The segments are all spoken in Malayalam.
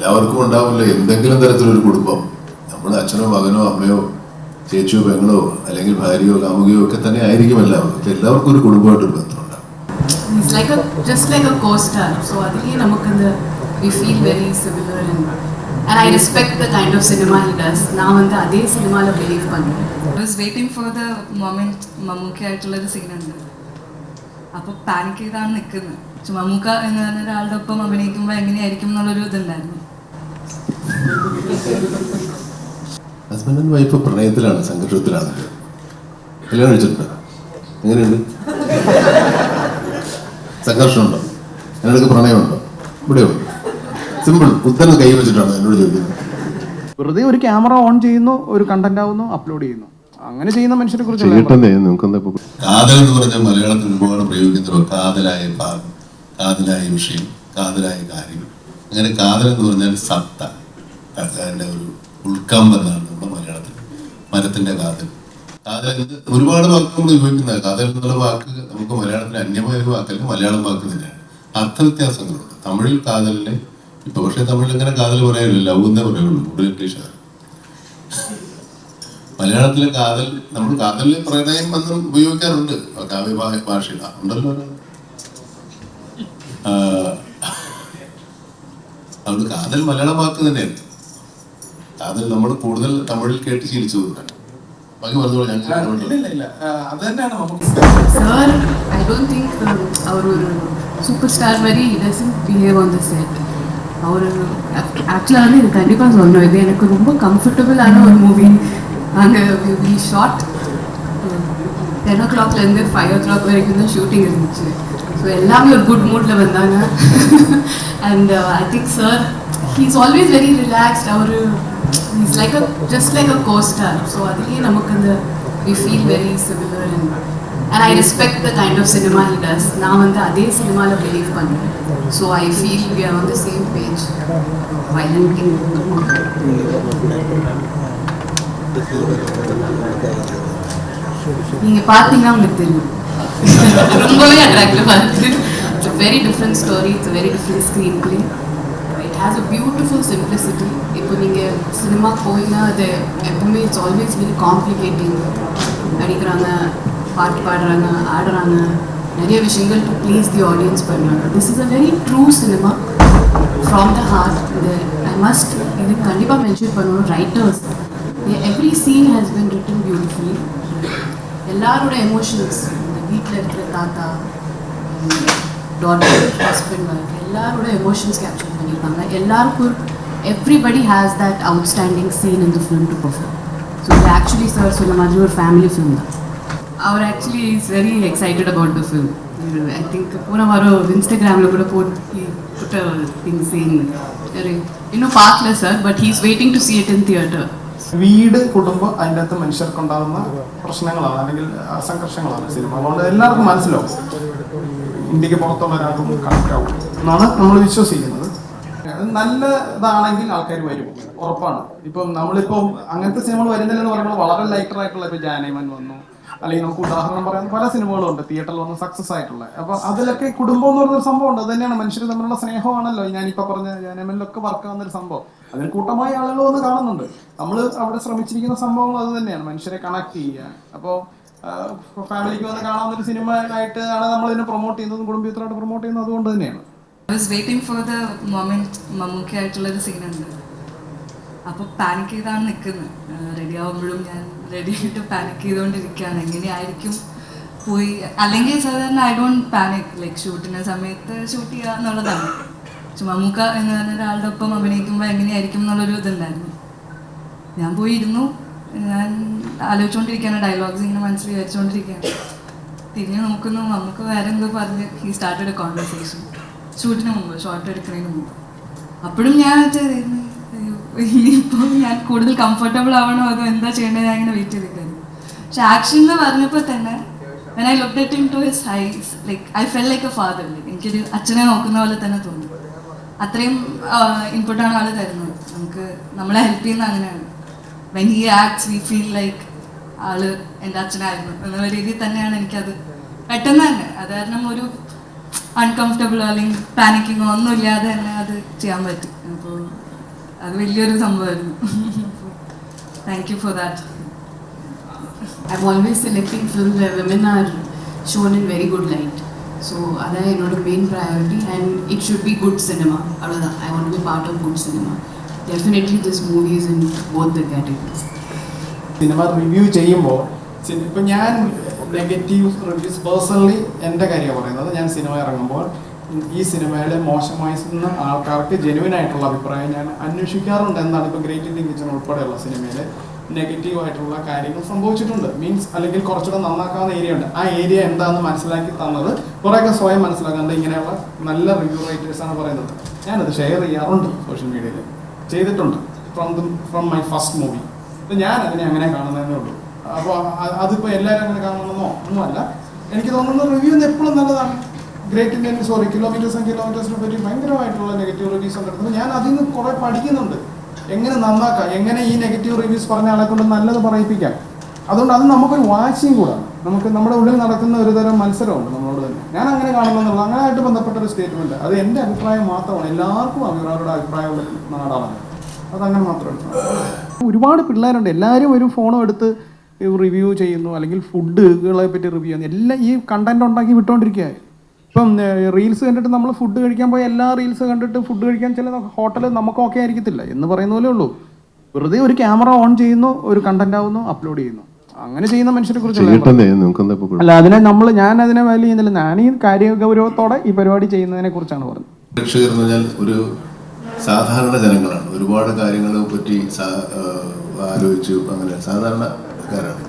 എല്ലാവർക്കും ഉണ്ടാവില്ല? എന്തെങ്കിലും തരത്തിലൊരു കുടുംബം. നമ്മൾ അച്ഛനോ മകനോ അമ്മയോ ചേച്ചിയോ പെങ്ങളോ അല്ലെങ്കിൽ ഭാര്യയോ കാമുകയോ ഒക്കെ തന്നെ ആയിരിക്കും എല്ലാവർക്കും. എല്ലാവർക്കും ഒരു കുടുംബമായിട്ട് ബന്ധം ായിട്ടുള്ള സീനുണ്ട് അപ്പൊ പാനിക് ചെയ്താണ് നിക്കുന്നത്. പക്ഷെ മമ്മൂക്ക എന്ന് പറഞ്ഞ ഒരാളുടെ ഒപ്പം അഭിനയിക്കുമ്പോൾ എങ്ങനെയായിരിക്കും എന്നുള്ളൊരു ഇതുണ്ടായിരുന്നു. ഹസ്ബൻഡ് ആൻഡ് വൈഫ് പ്രണയത്തിലാണ് സംഘർഷത്തിലാണ്. കല്യാണം കഴിച്ചിട്ടുണ്ടോ? എങ്ങനെയുണ്ട്? സംഘർഷമുണ്ടോ? എന്നോടൊക്കെ പ്രണയമുണ്ടോ? ഇവിടെയുണ്ട് സിമ്പിൾ ഉത്തരം കൈ വെച്ചിട്ടാണ് എന്നോട് ചോദിക്കുന്നത്. വെറുതെ ഒരു ക്യാമറ ഓൺ ചെയ്യുന്നു ഒരു കണ്ടന്റ് ആവുന്നു അപ്ലോഡ് ചെയ്യുന്നു. അങ്ങനെ ചെയ്യുന്ന മനുഷ്യരെ കുറിച്ച് കേട്ടെന്നേ നമുക്കെന്താ ഇപ്പൊ? കാതൽ എന്ന് പറഞ്ഞാൽ മലയാളത്തിൽ ഒരുപാട് പ്രയോഗിക്കുന്നത് കാതലായ ഭാഗം. കാതലായ വിഷയം കാതലായ കാര്യം അങ്ങനെ കാതൽ എന്ന് പറഞ്ഞാൽ സത്ത അതിന്റെ ഒരു ഉൾക്കമ്പ് എന്നാണ് നമ്മുടെ മലയാളത്തിൽ. മരത്തിന്റെ കാതൽ. കാതൽ എന്നത് ഒരുപാട് വാക്കുകൾ ഉപയോഗിക്കുന്ന കാതൽ എന്നുള്ള വാക്ക് നമുക്ക് മലയാളത്തിൽ അന്യമായ ഒരു വാക്കല്ല മലയാളം വാക്ക് തന്നെയാണ്. അർത്ഥ വ്യത്യാസങ്ങളുണ്ട് തമിഴിൽ കാതലിനെ ഇപ്പൊ പക്ഷേ തമിഴിൽ അങ്ങനെ കാതൽ പറയാനില്ല. ലവ് എന്നേ പറയുള്ളൂ. കൂടുതൽ ഇംഗ്ലീഷാണ് മലയാളത്തിലെ കാതൽ നമ്മൾ കാതലിൽ പ്രണയം എന്നും ഉപയോഗിക്കാറുണ്ട്. കാവ്യ ഭാഷ ഉണ്ടല്ലോ അത്. ആ, അതുകൊണ്ട് കാതൽ മലയാളം വാക്ക് തന്നെയാണ് കാതൽ നമ്മൾ കൂടുതൽ തമിഴിൽ കേട്ട് ശീലിച്ചതുകൊണ്ടാണ് ബാക്കി പറഞ്ഞോളൂ ഞാൻ കേട്ടിട്ടുണ്ട്. ഇല്ല ഇല്ല അത് തന്നെയാണ് നമുക്ക് Sir, I don't think um, our superstar very he doesn't behave on the set. அவர் ஆக்சுவலாக வந்து இது கண்டிப்பாக சொல்லணும் இது எனக்கு ரொம்ப கம்ஃபர்டபுளான ஒரு மூவி அங்கே we short ten O கிளாக்லேருந்து five O clock வரைக்கும் தான் ஷூட்டிங் இருந்துச்சு ஸோ எல்லாமே ஒரு குட் மூடில் வந்தாங்க and I think sir he's always very relaxed our is like a just like a costar so அதுலேயே நமக்கு அந்த we feel very similar and and I respect the kind of cinema he does நான் வந்து அதே சினிமாவில் பிலீவ் பண்ணுறேன் so I feel we are on the same page violent king நீங்கள் பார்த்தீங்கன்னா உங்களுக்கு தெரியும். ரொம்பவே அட்ராக்டிவாக இருக்குது it's very different story it's very different screen play it has a beautiful simplicity இப்போ நீங்கள் சினிமா போயினா அது எப்பவுமே இட்ஸ் ஆல்வேஸ் வெரி காம்ப்ளிகேட்டிங் நடிக்கிறாங்க பாட்டு பாடுறாங்க ஆடுறாங்க. நிறைய விஷயங்கள் டு ப்ளீஸ் தி ஆடியன்ஸ் பண்ணுறாங்க this is a very true cinema from the heart இது ஐ மஸ்ட் இது கண்டிப்பாக மென்ஷன் பண்ணணும். Writers every scene has been written beautifully எல்லாரோட எமோஷன்ஸ் வீட்டில் இருக்கிற தாத்தா டாட்டர் ஹஸ்பண்ட் ஒய்ஃப் எல்லாரோட எமோஷன்ஸ் கேப்சர் பண்ணியிருக்காங்க. எல்லாருக்கும் everybody has that outstanding scene இந்த ஃபிலிம் டு பர்ஃபார்ம் ஸோ இது ஆக்சுவலி சார் சொன்ன மாதிரி ஒரு ஃபேமிலி ஃபிலிம் தான். அவர் actually is very excited about the film I think போன வாரம் இன்ஸ்டாகிராமில் கூட போட்டு புட்ட திங் சீன் இன்னும் பார்க்கல sir but he is waiting to see it in theatre വീട് കുടുംബം അതിന്റെ അകത്ത് മനുഷ്യർക്കുണ്ടാകുന്ന പ്രശ്നങ്ങളാണ് അല്ലെങ്കിൽ സംഘർഷങ്ങളാണ് സിനിമ അതുകൊണ്ട് എല്ലാവർക്കും മനസ്സിലാവും. ഇന്ത്യയ്ക്ക് പുറത്തുള്ള ഒരാൾക്കും കണക്ട് ആവും എന്നാണ് നമ്മൾ വിശ്വസിക്കുന്നത്. അത് നല്ല ഇതാണെങ്കിൽ ആൾക്കാർ വരും. ഉറപ്പാണ്. ഇപ്പം നമ്മളിപ്പം അങ്ങനത്തെ സിനിമകൾ വരുന്നില്ലെന്ന് പറയുമ്പോൾ വളരെ ലൈറ്റർ ആയിട്ടുള്ള ഇപ്പോൾ ജാനേമൻ വന്നു. അല്ലെങ്കിൽ നമുക്ക് ഉദാഹരണം പറയാൻ പല സിനിമകളുണ്ട്. തിയേറ്ററിൽ വന്ന് സക്സസ് ആയിട്ടുള്ള. അപ്പൊ അതിലൊക്കെ കുടുംബം എന്ന് പറയുന്ന സംഭവം ഉണ്ട് അത് തന്നെയാണ്. മനുഷ്യർ തമ്മിലുള്ള സ്നേഹമാണല്ലോ. ഞാനിപ്പോ പറഞ്ഞ ജാനേമനിലൊക്കെ വർക്ക് ആവുന്ന ഒരു സംഭവം. അതിന് കൂട്ടമായി ആളുകൾ വന്ന് കാണുന്നുണ്ട്. നമ്മൾ അവിടെ ശ്രമിച്ചിരിക്കുന്ന സംഭവങ്ങൾ അത് തന്നെയാണ്. മനുഷ്യരെ കണക്ട് ചെയ്യുക. അപ്പോൾ ഫാമിലിക്ക് വന്ന് കാണാവുന്ന ഒരു സിനിമ ആയിട്ട് ആണ് നമ്മൾ ഇതിനെ പ്രൊമോട്ട് ചെയ്യുന്നതും കുടുംബത്തിലോട്ട് പ്രൊമോട്ട് ചെയ്യുന്നത് അതുകൊണ്ട് തന്നെയാണ്. അപ്പൊ was ഫോർ ദ അപ്പോൾ പാനിക് ചെയ്താണ് നിൽക്കുന്നത് റെഡി ആവുമ്പോഴും ഞാൻ റെഡി ആയിട്ട് പാനിക് ചെയ്തുകൊണ്ടിരിക്കുകയാണ്. എങ്ങനെയായിരിക്കും പോയി? അല്ലെങ്കിൽ സാധാരണ ഐ ഡോണ്ട് പാനിക് ലൈക്ക് ഷൂട്ടിന്റെ സമയത്ത് ഷൂട്ട് ചെയ്യുക എന്നുള്ളതാണ്. മമ്മൂക്ക എന്ന് പറഞ്ഞ ഒരാളുടെ ഒപ്പം അഭിനയിക്കുമ്പോൾ എങ്ങനെയായിരിക്കും എന്നുള്ളൊരു ഇതുണ്ടായിരുന്നു. ഞാൻ പോയി ഇരുന്നു. ഞാൻ ആലോചിച്ചുകൊണ്ടിരിക്കുകയാണ് ഡയലോഗ്സ് ഇങ്ങനെ മനസ്സിൽ വിചാരിച്ചുകൊണ്ടിരിക്കുകയാണ് തിരിഞ്ഞു നോക്കുന്നു നമുക്ക് വേറെ എന്തോ പറഞ്ഞ് ഹി സ്റ്റാർട്ടഡ് എ കോൺവെർസേഷൻ ഷൂട്ടിന് മുമ്പ് ഷോർട്ട് എടുക്കുന്നതിന് മുമ്പ്. അപ്പോഴും ഞാൻ ഇനിയിപ്പോൾ ഞാൻ കൂടുതൽ കംഫർട്ടബിൾ ആവണോ അതോ എന്താ ചെയ്യേണ്ടത് ഞാൻ ഇങ്ങനെ വെയിറ്റ് ചെയ്തിരിക്കുന്നു. പക്ഷെ ആക്ഷൻ എന്ന് പറഞ്ഞപ്പോൾ തന്നെ when I looked at him to his eyes, like I felt like a father. Like, എനിക്കൊരു അച്ഛനെ നോക്കുന്ന പോലെ തന്നെ തോന്നി. അത്രയും ഇൻപുട്ടാണ് ആൾ തരുന്നത്. നമുക്ക് നമ്മളെ ഹെൽപ്പ് ചെയ്യുന്ന അങ്ങനെയാണ്. When he acts we feel like ആൾ എന്റെ അച്ഛനായിരുന്നു എന്നുള്ള രീതിയിൽ തന്നെയാണ് എനിക്കത് പെട്ടെന്ന് തന്നെ. അത് കാരണം ഒരു അൺകംഫർട്ടബിൾ അല്ലെങ്കിൽ പാനിക്കിങ്ങോ ഒന്നും ഇല്ലാതെ തന്നെ അത് ചെയ്യാൻ പറ്റും. അപ്പോൾ അത് വലിയൊരു സംഭവമായിരുന്നു. Thank you for that I always selecting film women are shown in very good good light. So that is not a main priority and it should be good cinema. Avladha, I want to be definitely this movies in both the categories. സിനിമ റിവ്യൂ ചെയ്യുമ്പോൾ ഇപ്പം ഞാൻ നെഗറ്റീവ് റിവ്യൂസ് പേഴ്സണലി എന്റെ കാര്യം പറയുന്നത് ഞാൻ സിനിമ ഇറങ്ങുമ്പോൾ ഈ സിനിമയുടെ മോശമായിരുന്ന ആൾക്കാർക്ക് ജെനുവിൻ ആയിട്ടുള്ള അഭിപ്രായം ഞാൻ അന്വേഷിക്കാറുണ്ട് എന്നാണ് ഇപ്പോൾ ഗ്രേറ്റ് ഇന്ത്യൻ കിച്ചൺ ഉൾപ്പെടെയുള്ള സിനിമയിൽ നെഗറ്റീവ് ആയിട്ടുള്ള കാര്യങ്ങൾ സംഭവിച്ചിട്ടുണ്ട്. മീൻസ് അല്ലെങ്കിൽ കുറച്ചുകൂടെ നന്നാക്കാവുന്ന ഏരിയ ഉണ്ട്. ആ ഏരിയ എന്താണെന്ന് മനസ്സിലാക്കി തന്നത് കുറേയൊക്കെ സ്വയം മനസ്സിലാക്കാണ്ട് ഇങ്ങനെയുള്ള നല്ല റിവ്യൂ റൈറ്റേഴ്സ് ആണ് പറയുന്നത്. ഞാനത് ഷെയർ ചെയ്യാറുണ്ട് സോഷ്യൽ മീഡിയയിൽ ചെയ്തിട്ടുണ്ട്. From the from my first movie അപ്പം ഞാൻ അതിനെ അങ്ങനെ കാണുന്നതേ ഉള്ളൂ. അപ്പോൾ അതിപ്പോൾ എല്ലാവരും അങ്ങനെ കാണണമെന്നോ ഒന്നുമല്ല. എനിക്ക് തോന്നുന്നത് റിവ്യൂ എപ്പോഴും നല്ലതാണ്. ഗ്രേറ്റ് ഇന്ത്യൻ സോറി കിലോമീറ്റേഴ്സ് കിലോമീറ്റേഴ്സിനെ പറ്റി ഭയങ്കരമായിട്ടുള്ള നെഗറ്റീവ് റിവ്യൂസ് ഒക്കെ ഞാൻ അതിൽ നിന്ന് കുറെ പഠിക്കുന്നുണ്ട്. എങ്ങനെ നന്നാക്കാം? എങ്ങനെ ഈ നെഗറ്റീവ് റിവ്യൂസ് പറഞ്ഞ ആളെ കൊണ്ട് നല്ലത് പറയിപ്പിക്കാം? അതുകൊണ്ട് അത് നമുക്കൊരു വാശിയും കൂടാണ് നമുക്ക് നമ്മുടെ ഉള്ളിൽ നടക്കുന്ന ഒരു തരം മത്സരമുണ്ട് നമ്മളോട് തന്നെ. ഞാൻ അങ്ങനെ കാണുമെന്നുള്ള അങ്ങനെയായിട്ട് ബന്ധപ്പെട്ട ഒരു സ്റ്റേറ്റ്മെന്റ് അത് എന്റെ അഭിപ്രായം മാത്രമാണ്. എല്ലാവർക്കും അവരവരുടെ അഭിപ്രായമുള്ള നാടാണ് അതങ്ങനെ മാത്രമേ ഒരുപാട് പിള്ളേരുണ്ട്. എല്ലാവരും ഒരു ഫോണും എടുത്ത് റിവ്യൂ ചെയ്യുന്നു. അല്ലെങ്കിൽ ഫുഡുകളെ പറ്റി റിവ്യൂ ചെയ്യുന്നു. എല്ലാം ഈ കണ്ടന്റ് ഉണ്ടാക്കി വിട്ടുകൊണ്ടിരിക്കുക ഇപ്പം റീൽസ് കണ്ടിട്ട് നമ്മൾ ഫുഡ് കഴിക്കാൻ പോയി എല്ലാ റീൽസ് കണ്ടിട്ട് ഫുഡ് കഴിക്കാൻ ചില ഹോട്ടൽ നമുക്ക് ഓക്കെ ആയിരിക്കത്തില്ല. എന്ന് പറയുന്ന പോലെ ഉള്ളൂ. വെറുതെ ഒരു ക്യാമറ ഓൺ ചെയ്യുന്നു ഒരു കണ്ടന്റ് ആവുന്നു അപ്ലോഡ് ചെയ്യുന്നു. അങ്ങനെ ചെയ്യുന്ന മനുഷ്യരെ കുറിച്ച്? അല്ല അതിനെ നമ്മൾ ഞാൻ അതിനെ വാല്യൂ ചെയ്യുന്നില്ല. ഞാൻ ഈ കാര്യ ഗൗരവത്തോടെ ഈ പരിപാടി ചെയ്യുന്നതിനെ കുറിച്ചാണ് പറഞ്ഞത്. പ്രേക്ഷകർ എന്ന് പറഞ്ഞാൽ ഒരു സാധാരണ ജനങ്ങളാണ്. ഒരുപാട് കാര്യങ്ങളെ പറ്റി ആലോചിച്ച് അങ്ങനെ സാധാരണക്കാരാണ്.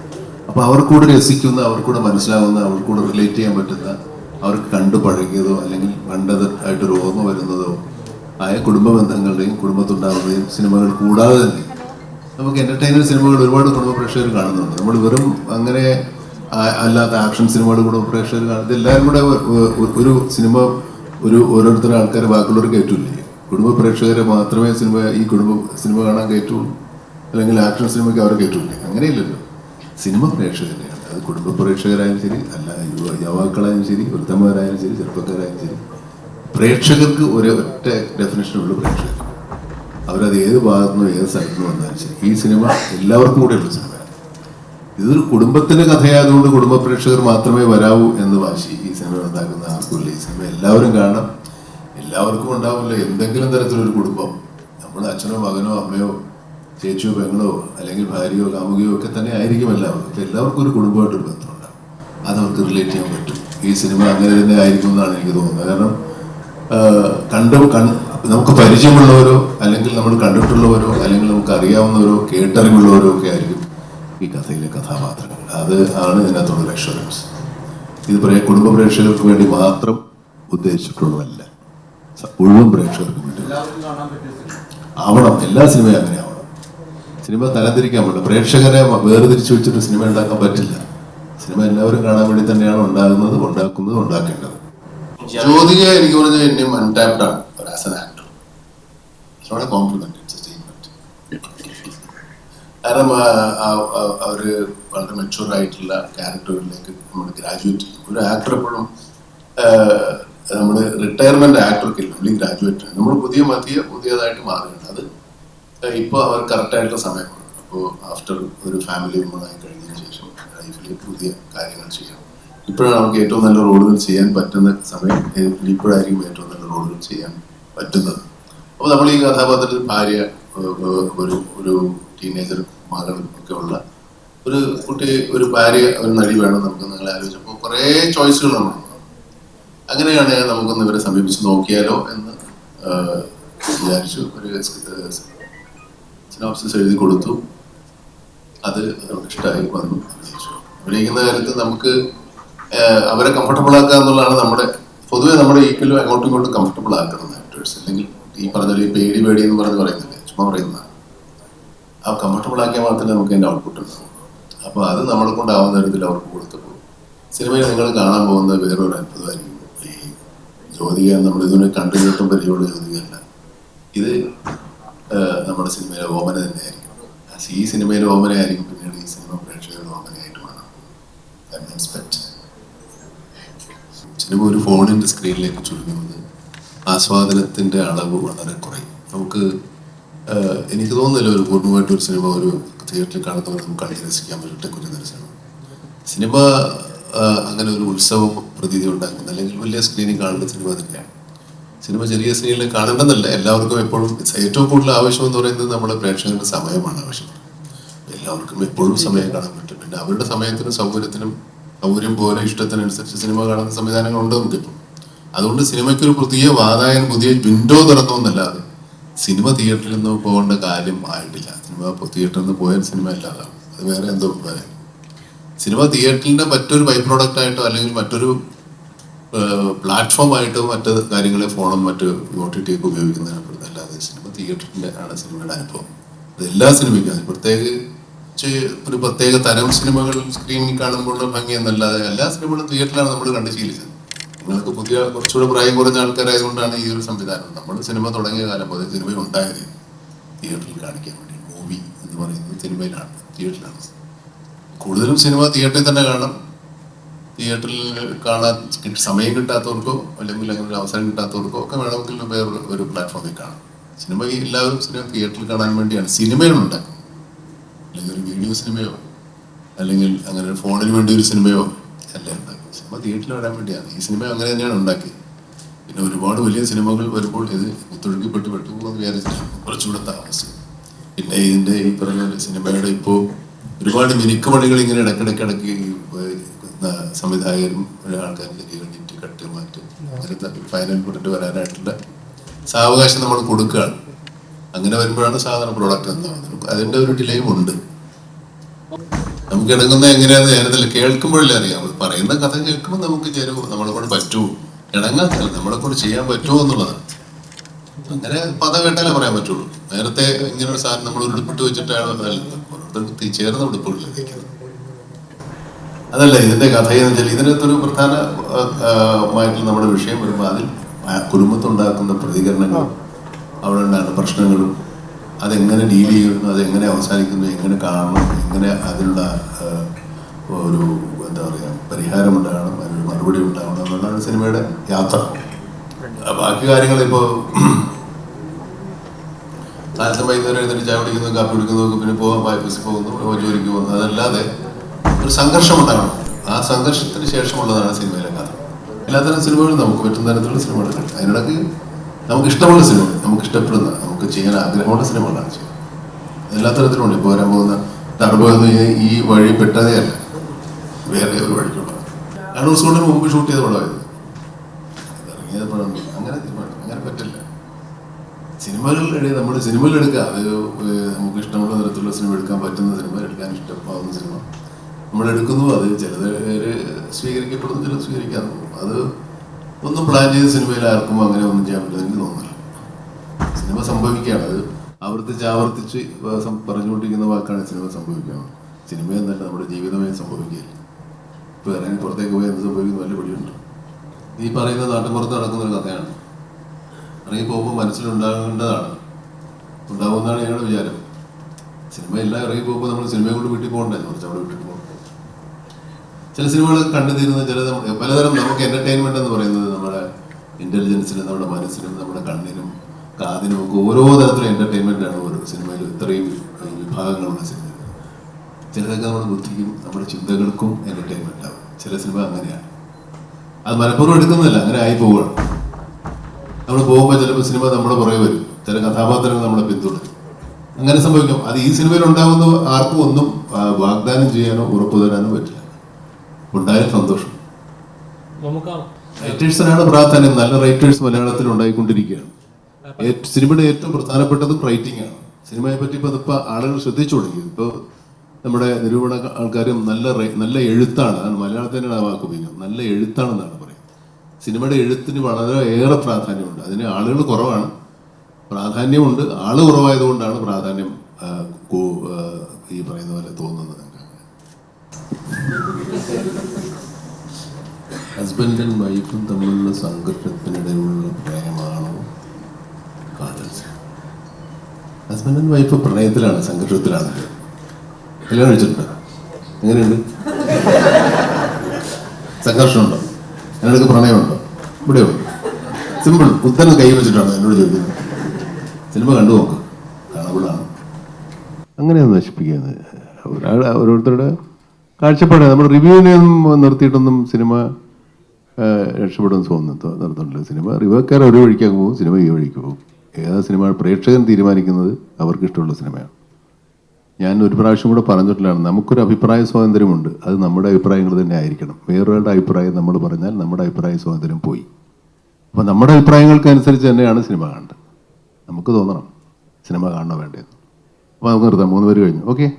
അപ്പോൾ അവർക്കൂടെ രസിക്കുന്ന അവർക്കൂടെ മനസ്സിലാവുന്ന അവർക്കൂടെ റിലേറ്റ് ചെയ്യാൻ പറ്റുന്ന അവർക്ക് കണ്ടു പഴകിയതോ അല്ലെങ്കിൽ കണ്ടത് ആയിട്ട് രോഗം വരുന്നതോ ആയ കുടുംബ ബന്ധങ്ങളുടെയും കുടുംബത്തുണ്ടാകുന്നതും സിനിമകൾ കൂടാതെ തന്നെ നമുക്ക് എന്റർടൈനർ സിനിമകൾ ഒരുപാട് കുടുംബ പ്രേക്ഷകർ കാണുന്നുണ്ട്. നമ്മൾ വെറും അങ്ങനെ അല്ലാത്ത ആക്ഷൻ സിനിമകൾ കുടുംബ പ്രേക്ഷകർ കാണുന്നത് എല്ലാവരും കൂടെ ഒരു സിനിമ ഒരു ഓരോരുത്തരും ആൾക്കാർ ബാക്കിയുള്ളവർ കയറ്റൂലേ കുടുംബ പ്രേക്ഷകരെ മാത്രമേ സിനിമ ഈ കുടുംബ സിനിമ കാണാൻ കയറ്റുള്ളൂ. അല്ലെങ്കിൽ ആക്ഷൻ സിനിമയ്ക്ക് അവരെ കയറ്റൂലേ അങ്ങനെയില്ലല്ലോ. സിനിമ പ്രേക്ഷകരെയാണ് അത് കുടുംബ പ്രേക്ഷകരായാലും ശരി അല്ല യുവ യുവാക്കളായാലും ശരി വൃദ്ധന്മാരായാലും ശരി ചെറുപ്പക്കാരായാലും ശരി പ്രേക്ഷകർക്ക് ഒരു ഒറ്റ ഡെഫിനേഷനുള്ള പ്രേക്ഷകർ. അവരത് ഏത് ഭാഗത്തു നിന്നോ ഏത് സ്ഥലത്തു നിന്ന് വന്നാലും ശരി. ഈ സിനിമ എല്ലാവർക്കും കൂടെയുള്ള സിനിമയാണ് ഇതൊരു കുടുംബത്തിന്റെ കഥയായതുകൊണ്ട് കുടുംബ പ്രേക്ഷകർ മാത്രമേ വരാവൂ എന്ന് വാശി ഈ സിനിമ ഉണ്ടാക്കുന്ന ആർക്കുമില്ല ഈ സിനിമ എല്ലാവരും കാണണം. എല്ലാവർക്കും ഉണ്ടാവില്ല. എന്തെങ്കിലും തരത്തിലൊരു കുടുംബം. നമ്മുടെ അച്ഛനോ മകനോ അമ്മയോ ചേച്ചിയോ പെങ്ങളോ അല്ലെങ്കിൽ ഭാര്യയോ കാമുകയോ ഒക്കെ തന്നെ ആയിരിക്കും എല്ലാവർക്കും. അപ്പൊ എല്ലാവർക്കും ഒരു കുടുംബമായിട്ടൊരു അത് അതവർക്ക് റിലേറ്റ് ചെയ്യാൻ പറ്റും. ഈ സിനിമ അങ്ങനെ തന്നെ ആയിരിക്കും എന്നാണ് എനിക്ക് തോന്നുന്നത്. കാരണം കണ്ട നമുക്ക് പരിചയമുള്ളവരോ അല്ലെങ്കിൽ നമ്മൾ കണ്ടിട്ടുള്ളവരോ അല്ലെങ്കിൽ നമുക്ക് അറിയാവുന്നവരോ കേട്ടറിവുള്ളവരോ ഒക്കെ ആയിരിക്കും ഈ കഥയിലെ കഥാപാത്രങ്ങൾ. അത് ആണ് ഇതിനകത്തുള്ള അഷുറൻസ് ഇത് കുടുംബ പ്രേക്ഷകർക്ക് വേണ്ടി മാത്രം ഉദ്ദേശിച്ചിട്ടുള്ളതല്ല. മുഴുവൻ പ്രേക്ഷകർക്ക് വേണ്ടി. ആവണം. എല്ലാ സിനിമയും അങ്ങനെ ആവണം സിനിമ തരംതിരിക്കാൻ പറ്റും. പ്രേക്ഷകരെ വേർതിരിച്ചു വെച്ചിട്ട് സിനിമ ഉണ്ടാക്കാൻ പറ്റില്ല. സിനിമ എല്ലാവരും കാണാൻ വേണ്ടി തന്നെയാണ് ഉണ്ടാകുന്നത് ഉണ്ടാക്കുന്നത് ഉണ്ടാക്കേണ്ടത്. ജ്യോതിക എനിക്ക് പറഞ്ഞാൽ എന്നെയും അൺടാപ്ഡ് ആണ്. ആസ് എൻ ആക്ടർ കോംപ്ലിമെന്റ് കാരണം അവർ വളരെ മെച്ചൂർ ആയിട്ടുള്ള ക്യാരക്ടറുകളിലേക്ക് നമ്മൾ ഗ്രാജുവേറ്റ് ചെയ്യും. ഒരു ആക്ടർ എപ്പോഴും നമ്മൾ റിട്ടയർമെന്റ് ആക്ടർക്ക് ഇല്ല നമ്മൾ ഗ്രാജുവേറ്റ് നമ്മൾ പുതിയ മതിയ പുതിയതായിട്ട് മാറുകയാണ്. അത് ഇപ്പോൾ അവർ കറക്റ്റ് ആയിട്ടുള്ള സമയമാണ് അപ്പോ ആഫ്റ്റർ ഒരു ഫാമിലി മെമ്പറായി കഴിഞ്ഞതിന് ശേഷം ലൈഫിൽ പുതിയ കാര്യങ്ങൾ ചെയ്യണം ഇപ്പോഴാണ് നമുക്ക് ഏറ്റവും നല്ല റോളുകൾ ചെയ്യാൻ പറ്റുന്ന സമയം. ഇപ്പോഴായിരിക്കും ഏറ്റവും നല്ല റോളുകൾ ചെയ്യാൻ പറ്റുന്നത്. അപ്പോൾ നമ്മൾ ഈ കഥാപാത്രത്തിൽ ഭാര്യ ഒരു ഒരു ടീനേജർ മകൾ ഒക്കെ ഉള്ള ഒരു കുട്ടി ഒരു ഭാര്യ ഒരു നടി വേണം നമുക്ക് നിങ്ങൾ ആലോചിച്ചപ്പോൾ കുറേ ചോയ്സുകൾ നമ്മൾ അങ്ങനെയാണ് നമുക്കൊന്ന് ഇവരെ സമീപിച്ച് നോക്കിയാലോ എന്ന് വിചാരിച്ചു ഒരു സിനോപ്സിസ് എഴുതി കൊടുത്തു. അത് അവർക്ക് ഇഷ്ടമായി വന്നു. അഭിനയിക്കുന്ന കാര്യത്തിൽ നമുക്ക് അവരെ കംഫർട്ടബിൾ ആക്കുക എന്നുള്ളതാണ് നമ്മുടെ പൊതുവെ നമ്മുടെ ഈക്വലും അങ്ങോട്ടും ഇങ്ങോട്ടും കംഫർട്ടബിൾ ആക്കുന്നത് ആക്ടേഴ്സ് അല്ലെങ്കിൽ ഈ പറഞ്ഞ ഒരു പേടി പേടി എന്ന് പറഞ്ഞ് പറയുന്നില്ലേ ചുമ്മാ പറയുന്നതാണ് ആ കംഫർട്ടബിൾ ആക്കിയാൽ മാത്രമേ നമുക്ക് അതിന്റെ ഔട്ട്പുട്ട് ഉണ്ടാവുള്ളൂ. അപ്പോൾ അത് നമ്മളെ കൊണ്ടാവുന്ന തരത്തിൽ അവർക്ക് കൊടുത്തപ്പോൾ സിനിമയിൽ നിങ്ങൾ കാണാൻ പോകുന്നത് വേറൊരു അത്ഭുതമായിരിക്കും. ഈ ജ്യോതിക നമ്മൾ ഇതിനെ കണ്ടുകേട്ടും പരിചയമുള്ള ജ്യോതികയല്ല. ഇത് നമ്മുടെ സിനിമയിലെ ഓമന തന്നെയായിരിക്കും. ഈ സിനിമയിലെ ഓമനയായിരിക്കും പിന്നീട് ഈ സിനിമ പ്രേക്ഷകരുടെ ഓമനയായിട്ട് വേണം സിനിമ ഒരു ഫോണിന്റെ സ്ക്രീനിലേക്ക് ചുരുങ്ങുന്നത് ആസ്വാദനത്തിന്റെ അളവ് വളരെ കുറയും. നമുക്ക് എനിക്ക് തോന്നുന്നില്ല ഒരു പൂർണമായിട്ട് ഒരു സിനിമ ഒരു തിയേറ്ററിൽ കാണുന്നവർ നമുക്ക് കണ്ടു രസിക്കാൻ ഒരു കുഞ്ഞു സിനിമ സിനിമ അങ്ങനെ ഒരു ഉത്സവം പ്രതീതി ഉണ്ടാക്കുന്ന അല്ലെങ്കിൽ വലിയ സ്ക്രീനിൽ കാണുന്ന സിനിമ തന്നെയാണ്. സിനിമ ചെറിയ സ്ക്രീനിൽ കാണേണ്ടതല്ല എല്ലാവർക്കും എപ്പോഴും ഏറ്റവും കൂടുതൽ ആവശ്യം എന്ന് പറയുന്നത് നമ്മുടെ പ്രേക്ഷകരുടെ സമയമാണ് ആവശ്യം എല്ലാവർക്കും എപ്പോഴും സമയം കാണാൻ പറ്റും. പിന്നെ അവരുടെ സമയത്തിനും സൗകര്യത്തിനും സൗകര്യം പോലെ ഇഷ്ടത്തിനനുസരിച്ച് സിനിമ കാണുന്ന സംവിധാനങ്ങളുണ്ട് നമുക്കിപ്പോൾ അതുകൊണ്ട് സിനിമയ്ക്ക് ഒരു പുതിയ വാതായൻ പുതിയ വിൻഡോ തുറന്നു എന്നല്ലാതെ സിനിമ തിയേറ്ററിൽ നിന്ന് പോകേണ്ട കാര്യം ആയിട്ടില്ല. സിനിമ തിയേറ്ററിൽ നിന്ന് പോയാൽ സിനിമ ഇല്ലാതാണ് അത് വേറെ എന്തോ സിനിമ തിയേറ്ററിന്റെ മറ്റൊരു ബൈ പ്രോഡക്റ്റ് ആയിട്ടോ അല്ലെങ്കിൽ മറ്റൊരു പ്ലാറ്റ്ഫോം മറ്റു കാര്യങ്ങളെ ഫോണും മറ്റ് ഒ ഒക്കെ ഉപയോഗിക്കുന്നതിനപ്പുറത്ത് അല്ലാതെ സിനിമ തിയേറ്ററിന്റെ ആണ് സിനിമയുടെ അനുഭവം. അത് എല്ലാ സിനിമയ്ക്കും പ്രത്യേകിച്ച് ഒരു പ്രത്യേക തരം സിനിമകൾ സ്ക്രീനിൽ കാണുമ്പോഴുള്ള ഭംഗി എന്നല്ലാതെ എല്ലാ സിനിമകളും തിയേറ്ററിലാണ് നമ്മൾ കണ്ട് ശീലിച്ചത്. നിങ്ങൾക്ക് പുതിയ കുറച്ചുകൂടെ പ്രായം കുറഞ്ഞ ആൾക്കാരായതുകൊണ്ടാണ് ഈ ഒരു സംവിധാനം. നമ്മൾ സിനിമ തുടങ്ങിയ കാലം മുതൽ സിനിമ ഉണ്ടായത് തിയേറ്ററിൽ കാണിക്കാൻ വേണ്ടി മൂവി എന്ന് പറയുന്നത് സിനിമയിലാണ് തിയേറ്ററിലാണ്. കൂടുതലും സിനിമ തിയേറ്ററിൽ തന്നെ കാണാം തിയേറ്ററിൽ കാണാൻ സമയം കിട്ടാത്തവർക്കോ അല്ലെങ്കിൽ അങ്ങനെ ഒരു അവസരം കിട്ടാത്തവർക്കോ ഒക്കെ വേണമെങ്കിൽ വേറെ ഒരു പ്ലാറ്റ്ഫോമിൽ കാണാം. സിനിമ എല്ലാവരും സിനിമ തിയേറ്ററിൽ കാണാൻ വേണ്ടിയാണ്. ഉണ്ടാക്കുന്നത് അല്ലെങ്കിൽ ഒരു വീഡിയോ സിനിമയോ അല്ലെങ്കിൽ അങ്ങനെ ഒരു ഫോണിന് വേണ്ടി ഒരു സിനിമയോ അല്ല? ഉണ്ടാക്കും സിനിമ തിയേറ്ററിൽ വരാൻ വേണ്ടിയാണ്. ഈ സിനിമ അങ്ങനെ തന്നെയാണ് ഉണ്ടാക്കി പിന്നെ ഒരുപാട് വലിയ സിനിമകൾ വരുമ്പോൾ ഇത് കുത്തൊഴുക്കിപ്പെട്ട് പെട്ടുപോകുമെന്ന് വിചാരിച്ചിട്ട് കുറച്ചുകൂടെ താമസിച്ചു പിന്നെ ഇതിന്റെ ഈ പറഞ്ഞ സിനിമയുടെ ഇപ്പോൾ ഒരുപാട് മിനുക്ക് പണികൾ ഇങ്ങനെ ഇടയ്ക്കിടയ്ക്ക് ഇടയ്ക്ക് സംവിധായകരും ആൾക്കാരിലേക്ക് വേണ്ടിയിട്ട് കട്ട് മാറ്റും. ഫൈനൽ പ്രോഡക്റ്റ് വരാനായിട്ടുള്ള സാവകാശം നമ്മൾ കൊടുക്കുകയാണ്. അങ്ങനെ വരുമ്പോഴാണ് സാധാരണ പ്രോഡക്റ്റ് എന്താവുന്നത് അതിന്റെ ഒരു ഡിലേയും ഉണ്ട്. നമുക്ക് ഇണങ്ങുന്ന എങ്ങനെയാണെന്ന് ഞാനതല്ല കേൾക്കുമ്പോഴല്ലേ അറിയാം. പറയുന്ന കഥ കേൾക്കുമ്പോൾ നമുക്ക് ചേരും നമ്മളെ കൊണ്ട് പറ്റുമോ ഇണങ്ങാത്തല്ല നമ്മളെ കൊണ്ട് ചെയ്യാൻ പറ്റുമോ എന്നുള്ളതാണ്. അങ്ങനെ പദം കേട്ടാലേ പറയാൻ പറ്റുള്ളൂ. നേരത്തെ ഇങ്ങനെ ഒരു സാധനം നമ്മൾ ഉടുപ്പിട്ട് വെച്ചിട്ടാണ് ഓരോരുത്തർക്ക് ചേർന്ന ഉടുപ്പുകളിൽ അതല്ല ഇതിന്റെ കഥയെന്ന് വെച്ചാൽ ഇതിനകത്തൊരു പ്രധാനമായിട്ടുള്ള നമ്മുടെ വിഷയം വരുമ്പോൾ അതിൽ കുടുംബത്തുണ്ടാക്കുന്ന പ്രതികരണങ്ങളും അവിടെ ഉണ്ടാകുന്ന പ്രശ്നങ്ങളും അതെങ്ങനെ ഡീൽ ചെയ്യുന്നു അതെങ്ങനെ അവസാനിക്കുന്നു എങ്ങനെ കാണണം എങ്ങനെ അതിനുള്ള ഒരു എന്താ പറയുക പരിഹാരം ഉണ്ടാകണം അതിനൊരു മറുപടി ഉണ്ടാകണം എന്നുള്ളതാണ് സിനിമയുടെ യാത്ര. ബാക്കി കാര്യങ്ങളിപ്പോൾ കാലത്ത് വൈകുന്നേരം എഴുന്നേറ്റ് ചായ കുടിക്കുന്നു കാപ്പി കുടിക്കുന്നു പിന്നെ പോകാൻ ഓഫീസിൽ പോകുന്നു ജോലിക്ക് പോകുന്നു. അതല്ലാതെ ഒരു സംഘർഷം ഉണ്ടാകണം ആ സംഘർഷത്തിന് ശേഷമുള്ളതാണ് സിനിമയിലെ കഥ. എല്ലാത്തരം സിനിമകളും നമുക്ക് പറ്റുന്ന തരത്തിലുള്ള സിനിമകൾ അതിനിടയ്ക്ക് നമുക്ക് ഇഷ്ടമുള്ള സിനിമ നമുക്ക് ഇഷ്ടപ്പെടുന്ന നമുക്ക് ചെയ്യാൻ ആഗ്രഹമുള്ള സിനിമകളാണ് ചെയ്യുന്നത്. എല്ലാ തരത്തിലുണ്ട് ഇപ്പോൾ വരാൻ പോകുന്ന ടർബോ എന്ന് ഈ- വഴി പെട്ടതേ അല്ല വേറെ ഒരു വഴിക്കുള്ള. കണ്ണൂർ സ്കൂളിന് മുമ്പ് ഷൂട്ട് ചെയ്ത പടമായത് ഇറങ്ങിയത് പടം അങ്ങനെ അങ്ങനെ പറ്റില്ല. സിനിമകളുടെ നമ്മൾ സിനിമകൾ എടുക്കുക. അത് നമുക്ക് ഇഷ്ടമുള്ള തരത്തിലുള്ള സിനിമ എടുക്കാൻ പറ്റുന്ന സിനിമ എടുക്കാൻ ഇഷ്ടമാവുന്ന സിനിമ. നമ്മൾ എടുക്കുന്നു അത് ചിലത് സ്വീകരിക്കപ്പെടുന്നു ചിലത് സ്വീകരിക്കാതെ അത് ഒന്നും പ്ലാൻ ചെയ്ത സിനിമയിൽ ആർക്കും അങ്ങനെ ഒന്നും ചെയ്യാൻ എനിക്ക് തോന്നുന്നില്ല. സിനിമ സംഭവിക്കുകയാണ്. അത് ആവർത്തിച്ച് ആവർത്തിച്ച് പറഞ്ഞുകൊണ്ടിരിക്കുന്ന വാക്കാണ് സിനിമ സംഭവിക്കുകയാണ്. സിനിമ എന്നല്ല നമ്മുടെ ജീവിതമേ സംഭവിക്കുകയില്ല. ഇപ്പോൾ ഇറങ്ങി പുറത്തേക്ക് പോയി എന്ത് സംഭവിക്കുന്നു വലിയ പിടിയുണ്ട്. നീ പറയുന്ന നാട്ടിൻപുറത്ത് നടക്കുന്ന ഒരു കഥയാണ്. ഇറങ്ങി പോകുമ്പോൾ മനസ്സിലുണ്ടാകേണ്ടതാണ്. ഉണ്ടാകുമെന്നാണ് ഞങ്ങളുടെ വിചാരം. സിനിമ ഇറങ്ങി പോകുമ്പോൾ നമ്മൾ സിനിമയെ കൊണ്ട് വീട്ടിൽ പോകണ്ടേ? കുറച്ച് അവിടെ വീട്ടിൽ പോകണം. ചില സിനിമകൾ കണ്ടു തീരുന്ന ചില പലതരം നമുക്ക് എന്റർടൈൻമെന്റ് എന്ന് പറയുന്നത് നമ്മുടെ ഇന്റലിജൻസിനും നമ്മുടെ മനസ്സിനും നമ്മുടെ കണ്ണിനും കാതിനും ഒക്കെ ഓരോ തരത്തിലും എന്റർടൈൻമെന്റ് ആണ് ഓരോ സിനിമയിൽ ഇത്രയും വിഭാഗങ്ങളുള്ള സിനിമ ചിലതൊക്കെ നമ്മുടെ ബുദ്ധിക്കും നമ്മുടെ ചിന്തകൾക്കും എന്റർടൈൻമെന്റ് ആവും. ചില സിനിമ അങ്ങനെയാണ്. അത് മലപ്പുറം എടുക്കുന്നില്ല അങ്ങനെ ആയി പോവുകയാണ് നമ്മൾ പോകുമ്പോൾ ചിലപ്പോൾ സിനിമ നമ്മുടെ പുറകെ വരും. ചില കഥാപാത്രങ്ങൾ നമ്മളെ പിന്തുടരും. അങ്ങനെ സംഭവിക്കും. അത് ഈ സിനിമയിൽ ഉണ്ടാകുന്ന ആർക്കും ഒന്നും വാഗ്ദാനം ചെയ്യാനോ ഉറപ്പു തരാനോ പറ്റില്ല. ഉണ്ടായാലും സന്തോഷം. റൈറ്റേഴ്സിനാണ് പ്രാധാന്യം നല്ല റൈറ്റേഴ്സ് മലയാളത്തിൽ ഉണ്ടായിക്കൊണ്ടിരിക്കുകയാണ് സിനിമയുടെ ഏറ്റവും പ്രധാനപ്പെട്ടതും റൈറ്റിംഗ് ആണ് സിനിമയെ പറ്റി ഇപ്പോൾ അതിപ്പോൾ ആളുകൾ ശ്രദ്ധിച്ചു തുടങ്ങി. ഇപ്പോൾ നമ്മുടെ നിരൂപണ ആൾക്കാരും നല്ല നല്ല എഴുത്താണ്. മലയാളത്തിന്റെ വാക്ക് ഉപയോഗിക്കുന്നത്. നല്ല എഴുത്താണെന്നാണ് പറയുന്നത്. സിനിമയുടെ എഴുത്തിന് വളരെ ഏറെ പ്രാധാന്യമുണ്ട്. അതിന് ആളുകൾ കുറവാണ്. പ്രാധാന്യമുണ്ട്. ആൾ കുറവായതുകൊണ്ടാണ് പ്രാധാന്യം ഈ പറയുന്ന പോലെ തോന്നുന്നത്. ഹസ്ബൻഡും വൈഫും തമ്മിലുള്ള സംഘർഷത്തിനിടയിലുള്ള പ്രേമമാണോ കാതൽ ഹസ്ബൻഡും വൈഫ് പ്രണയത്തിലാണ് സംഘർഷത്തിലാണ്. കല്യാണം കഴിച്ചിട്ടുണ്ടോ എങ്ങനെയുണ്ട്? സംഘർഷമുണ്ടോ? എന്നോടൊക്കെ പ്രണയമുണ്ടോ? ഇവിടെയുണ്ട് സിമ്പിൾ ഉത്തരം കൈ വെച്ചിട്ടാണ് എന്നോട് ചോദിക്കുന്നത്. സിനിമ കണ്ടു നോക്ക്. കാണാൻ അങ്ങനെയൊന്നും നശിപ്പിക്കുന്നത് ഒരാൾ ഓരോരുത്തരുടെ കാഴ്ചപ്പാട് നമ്മൾ റിവ്യൂവിനെയൊന്നും നിർത്തിയിട്ടൊന്നും സിനിമ രക്ഷപ്പെടുമെന്ന് തോന്നുന്നു നിർത്തുന്നില്ല സിനിമ. റിവ്യൂക്കാർ ഒരു വഴിക്കാകും പോകും സിനിമ ഈ വഴിക്ക് പോകും. ഏതാ സിനിമ പ്രേക്ഷകൻ തീരുമാനിക്കുന്നത് അവർക്ക് ഇഷ്ടമുള്ള സിനിമയാണ്. ഞാൻ ഒരു പ്രാവശ്യം കൂടെ പറഞ്ഞിട്ടില്ലാണ് നമുക്കൊരു അഭിപ്രായ സ്വാതന്ത്ര്യമുണ്ട്. അത് നമ്മുടെ അഭിപ്രായങ്ങൾ തന്നെ ആയിരിക്കണം. വേറൊരാളുടെ അഭിപ്രായം നമ്മൾ പറഞ്ഞാൽ നമ്മുടെ അഭിപ്രായ സ്വാതന്ത്ര്യം പോയി. അപ്പോൾ നമ്മുടെ അഭിപ്രായങ്ങൾക്കനുസരിച്ച് തന്നെയാണ് സിനിമ കാണേണ്ടത്. നമുക്ക് തോന്നണം സിനിമ കാണണോ വേണ്ടത് അപ്പോൾ നമുക്ക് നിർത്താം. മൂന്ന് പേര് കഴിഞ്ഞു. ഓക്കെ?